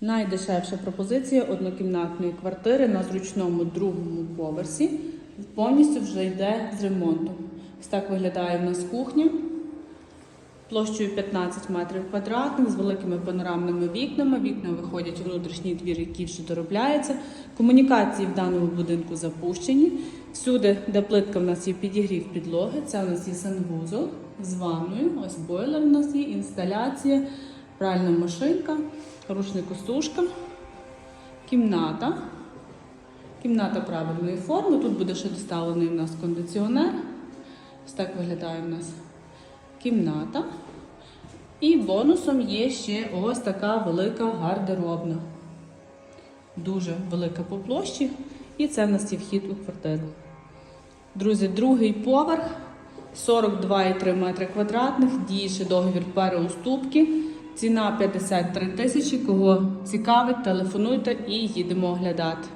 Найдешевша пропозиція однокімнатної квартири на зручному другому поверсі. Повністю вже йде з ремонтом. Ось так виглядає в нас кухня площею 15 метрів квадратних з великими панорамними вікнами. Вікна виходять у внутрішній двір, який вже доробляється. Комунікації в даному будинку запущені. Всюди, де плитка в нас є підігрів підлоги, це у нас є санвузол з ванною. Ось бойлер у нас є, інсталяція, пральна машинка, рушникосушка, кімната. Кімната правильної форми. Тут буде ще доставлений у нас кондиціонер. Ось так виглядає у нас кімната. І бонусом є ще ось така велика гардеробна. Дуже велика по площі. І це в нас є вхід у квартиру. Друзі, другий поверх 42,3 метри квадратних. Діє ще договір переуступки. Ціна 53 тисячі. Кого цікавить, телефонуйте і їдемо оглядати.